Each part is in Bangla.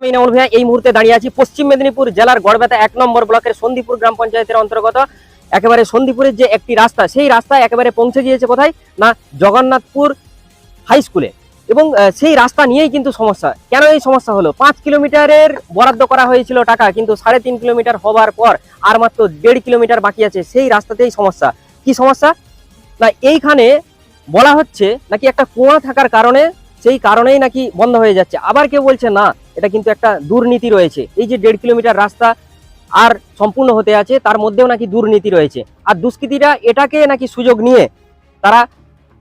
আমি ভাইয়া, এই মুহূর্তে দাঁড়িয়ে আছি পশ্চিম মেদিনীপুর জেলার গড়বেতা এক নম্বর ব্লকের সন্দীপুর গ্রাম পঞ্চায়েতের অন্তর্গত। একেবারে সন্দীপুরের যে একটি রাস্তা, সেই রাস্তা একেবারে পৌঁছে গিয়েছে কোথায়? না, জগন্নাথপুর হাই স্কুলে। এবং সেই রাস্তা নিয়েই কিন্তু সমস্যা। কেন এই সমস্যা হলো? পাঁচ কিলোমিটারের বরাদ্দ করা হয়েছিল টাকা, কিন্তু সাড়ে তিন কিলোমিটার হবার পর আর মাত্র দেড় কিলোমিটার বাকি আছে, সেই রাস্তাতেই সমস্যা। কি সমস্যা? না, এইখানে বলা হচ্ছে নাকি একটা কুয়া থাকার কারণে সেই কারণেই নাকি বন্ধ হয়ে যাচ্ছে। আবার কেউ বলছে, না, এটা কিন্তু একটা দুর্নীতি রয়েছে। এই যে দেড় কিলোমিটার রাস্তা আর সম্পূর্ণ হতে আছে, তার মধ্যেও নাকি দুর্নীতি রয়েছে। আর দুষ্কৃতীরা এটাকে নাকি সুযোগ নিয়ে তারা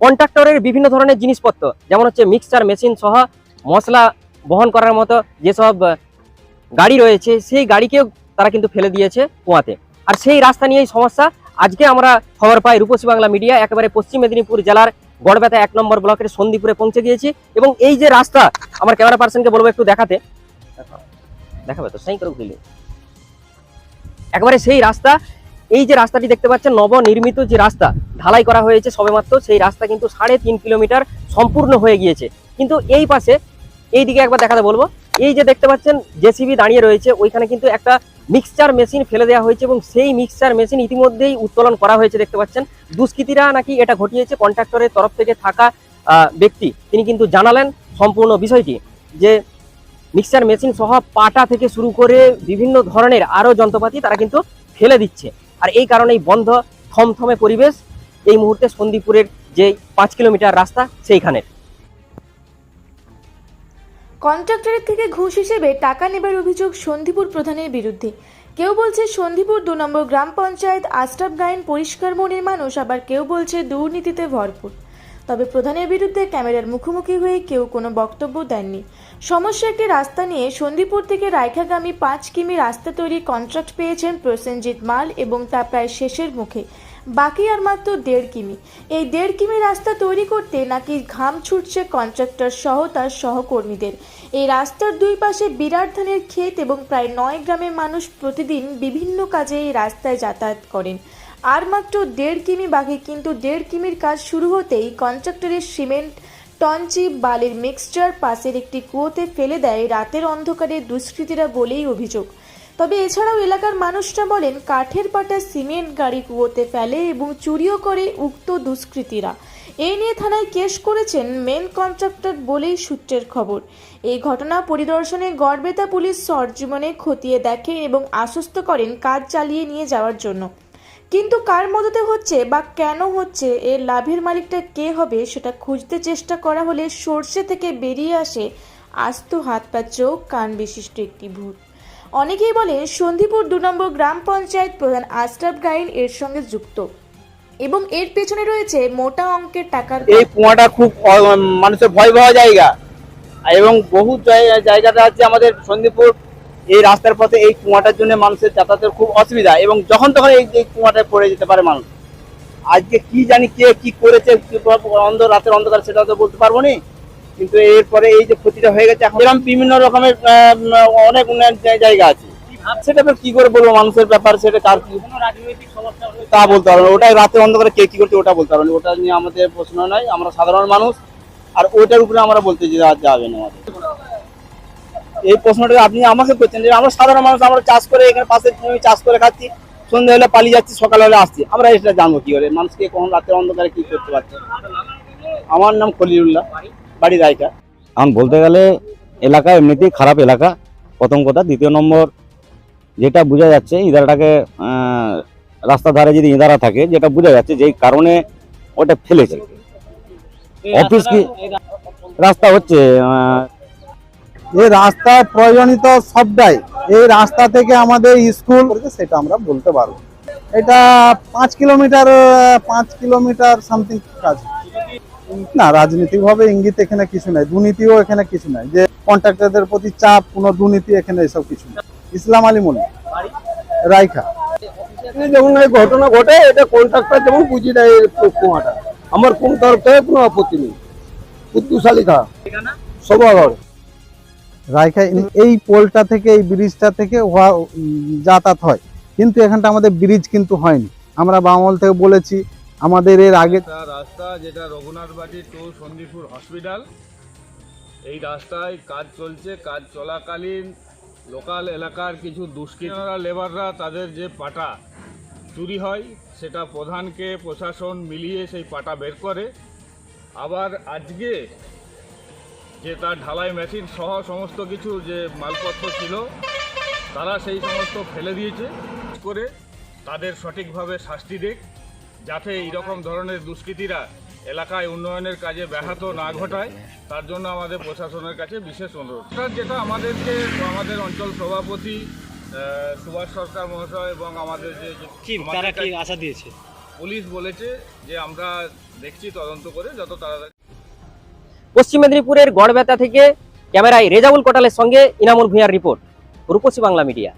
কন্ট্রাক্টরের বিভিন্ন ধরনের জিনিসপত্র, যেমন হচ্ছে মিক্সচার মেশিন সহ মশলা বহন করার মতো যেসব গাড়ি রয়েছে, সেই গাড়িকেও তারা কিন্তু ফেলে দিয়েছে কুয়াতে। আর সেই রাস্তা নিয়েই সমস্যা। আজকে আমরা খবর পাই রূপসী বাংলা মিডিয়া, একেবারে পশ্চিম মেদিনীপুর জেলার গড়বেতা এক নম্বর ব্লকের সন্দীপুরে পৌঁছে গিয়েছি এবং এই যে রাস্তা, আমার ক্যামেরা পার্সনকে বলব একটু দেখাতে। দেখাবে তো, সেই করে উঠিলে। একেবারে সেই রাস্তা, এই যে রাস্তাটি দেখতে পাচ্ছেন, নবনির্মিত যে রাস্তা, ঢালাই করা হয়েছে সবেমাত্র, সেই রাস্তা কিন্তু সাড়ে তিন কিলোমিটার সম্পূর্ণ হয়ে গিয়েছে। কিন্তু এই পাশে এই দিকে একবার দেখাতে বলব, এই যে দেখতে পাচ্ছেন, জেসিবি দাঁড়িয়ে রয়েছে, ওইখানে কিন্তু একটা মিক্সচার মেশিন ফেলে দেওয়া হয়েছে এবং সেই মিক্সচার মেশিন ইতিমধ্যেই উত্তোলন করা হয়েছে, দেখতে পাচ্ছেন। দুষ্কৃতীরা নাকি এটা ঘটিয়েছে কন্ট্রাক্টরের তরফ থেকে থাকা ব্যক্তি। তিনি কিন্তু জানালেন সম্পূর্ণ বিষয়টি, যে মিক্সচার মেশিন সহ পাটা থেকে শুরু করে বিভিন্ন ধরনের আরও যন্ত্রপাতি তারা কিন্তু ফেলে দিচ্ছে। আর এই কারণেই বন্ধ থমথমে পরিবেশ। এই মুহূর্তে সন্দীপুরের যে পাঁচ কিলোমিটার রাস্তা সেইখানে কন্ট্রাক্টরের থেকে ঘুষ হিসেবে টাকা নেবার অভিযোগ সন্দীপুর প্রধানের বিরুদ্ধে। কেউ বলছে সন্দীপুর দু নম্বর গ্রাম পঞ্চায়েত আস্টাব গায়েন পরিষ্কার মনের মানুষ, আবার কেউ বলছে দুর্নীতিতে ভরপুর। তবে প্রধানের বিরুদ্ধে ক্যামেরার মুখোমুখি হয়ে কেউ কোনো বক্তব্য দেননি। সমস্যা একটি রাস্তা নিয়ে সন্দীপুর থেকে রায়খাগামী পাঁচ কিমি রাস্তা তৈরি কন্ট্রাক্ট পেয়েছেন প্রসেনজিৎ মাল এবং তা প্রায় শেষের মুখে। বাকি আর মাত্র দেড় কিমি। এই দেড় কিমি রাস্তা তৈরি করতে নাকি ঘাম ছুটছে কন্ট্রাক্টর সহ তার সহকর্মীদের। এই রাস্তার দুই পাশে বিরাট ধানের ক্ষেত এবং প্রায় নয় গ্রামের মানুষ প্রতিদিন বিভিন্ন কাজে এই রাস্তায় যাতায়াত করেন। আর মাত্র দেড় কিমি বাকি, কিন্তু দেড় কিমির কাজ শুরু হতেই কন্ট্রাক্টরের সিমেন্ট টঞ্চি বালির মিক্সচার পাশের একটি কুয়োতে ফেলে দেয় রাতের অন্ধকারে দুষ্কৃতীরা বলেই অভিযোগ। তবে এছাড়াও এলাকার মানুষরা বলেন, কাঠের পাটা সিমেন্ট, গাড়ি কুয়োতে ফেলে এবং চুরিও করে উক্ত দুষ্কৃতীরা। এই নিয়ে থানায় কেস করেছেন মেন কন্ট্রাক্টর বলেই সূত্রের খবর। এই ঘটনা পরিদর্শনে গড়বেতা পুলিশ সরজীবনে খতিয়ে দেখে এবং আশ্বস্ত করেন কাজ চালিয়ে নিয়ে যাওয়ার জন্য। কিন্তু কার মদতে হচ্ছে বা কেন হচ্ছে, এর লাভের মালিকটা কে হবে সেটা খুঁজতে চেষ্টা করা হলে সর্ষে থেকে বেরিয়ে আসে আস্ত হাত পা চোখ, কান বিশিষ্ট একটি ভূত। অনেকেই বলেন সন্দীপুর দু নম্বর গ্রাম পঞ্চায়েত প্রধান আশরাফ গাইন এর সঙ্গে যুক্ত। এবং এর পেছনে রয়েছে মোটা অঙ্কের টাকার এই কুয়াটা খুব মানুষের ভয় ভয় জায়গা। এবং বহু জায়- জায়গাটা আছে আমাদের সন্দীপুর এই রাস্তার পথে এই কুয়াটার জন্য মানুষের যাতায়াতের খুব অসুবিধা এবং যখন তখন এই এই কুয়াটায় পড়ে যেতে পারে মানুষ। আজকে কি জানি কে কি করেছে অন্ধ রাতের অন্ধকার সেটা তো বলতে পারব না। কিন্তু এরপরে এই যে ক্ষতিটা হয়ে গেছে এখন এরকম বিভিন্ন রকমের অনেক উন্নয়ন জায়গা আছে। সেটা কি করে বলব মানুষের ব্যাপার সেটা কার কি? তা বলতে পারব ওটাই রাতের অন্ধকারে কে কি করছে ওটা বলতে পারব ওটা নিয়ে আমাদের প্রশ্ন নাই আমরা সাধারণ মানুষ। আর ওটার উপরে আমরা বলতে যাবে না আমাদের। এই প্রশ্নটা আপনি আমাকে করছেন যে আমরা সাধারণ মানুষ আমরা চাষ করে এখানে পাশে চাষ করে খাচ্ছি সন্ধ্যা হলে পালিয়ে যাচ্ছি সকাল হলে আসছি। আমরা এটা জানব কি করে? মানুষকে কখন রাতের অন্ধকারে কি করতে পারছে? আমার নাম খলিলুল্লাহ। বাড়ি রায়কা এখন বলতে গেলে এলাকা এমনিতেই খারাপ এলাকা। প্রথম কথা। দ্বিতীয় নম্বর যেটা বোঝা যাচ্ছে ইদারাটাকে রাস্তার ধারে যদি ইদারা থাকে যেটা বোঝা যাচ্ছে যেই কারণে ওটা ফেলেছে। অফিস কি রাস্তা হচ্ছে এই রাস্তা প্রয়োজনীয় সবটাই। এই রাস্তা থেকে আমাদের স্কুল সেটা আমরা বলতে পারব। এটা পাঁচ কিলোমিটার পাঁচ কিলোমিটার সামথিং কাজ। না রাজনৈতিকভাবে ইঙ্গিত এখানে কিছু নাই দুর্নীতিও এখানে কিছু নাই। যে কন্ট্রাক্টরদের প্রতি চাপ কোনো দুর্নীতি এখানে এসব কিছু নেই। ইসলাম আলী মল্লিক রাইখা। যখন এই ঘটনা ঘটে এটা কন্ট্রাক্টর যেমন বুঝি দেয় কুয়াটা আমার কোন তরফ থেকে কোনো আপত্তি নেই। বুদ্ধশালী খা রাইখা এই পোলটা থেকে এই ব্রিজটা থেকে হওয়া- যাতায়াত হয়। কিন্তু এখানটা আমাদের ব্রিজ কিন্তু হয়নি। আমরা বামল থেকে বলেছি আমাদের এর আগে রাস্তা যেটা রঘুনাথ বাটি টু সন্দীপুর হসপিটাল এই রাস্তায় কাজ চলছে, কাজ চলাকালীন লোকাল এলাকার কিছু দুষ্কৃতরা লেবাররা তাদের যে পাটা চুরি হয়, সেটা প্রধানকে, প্রশাসন মিলিয়ে সেই পাটা বের করে। আবার আজকে যে তার ঢালাই মেশিন সহ সমস্ত কিছু যে মালপত্র ছিল, তারা সেই সমস্ত ফেলে দিয়েছে। করে তাদের সঠিকভাবে শাস্তি দেখ যাতে এইরকম ধরনের দুষ্কৃতীরা এলাকায় উন্নয়নের কাজে ব্যাহত না ঘটায় তার জন্য আমাদের প্রশাসনের কাছে বিশেষ অনুরোধ। যেটা আমাদেরকে আমাদের অঞ্চল সভাপতি সুভাষ সরকার মহাশয় এবং আমাদের যে আশা দিয়েছে? পুলিশ বলেছে যে আমরা দেখছি তদন্ত করে যত তাড়াতাড়ি পশ্চিম মেদিনীপুরের গড়বেতা থেকে ক্যামেরায় রেজাউল কোটালের সঙ্গে ইনামুল ভূঁইয়ার রিপোর্ট রূপসী বাংলা মিডিয়া।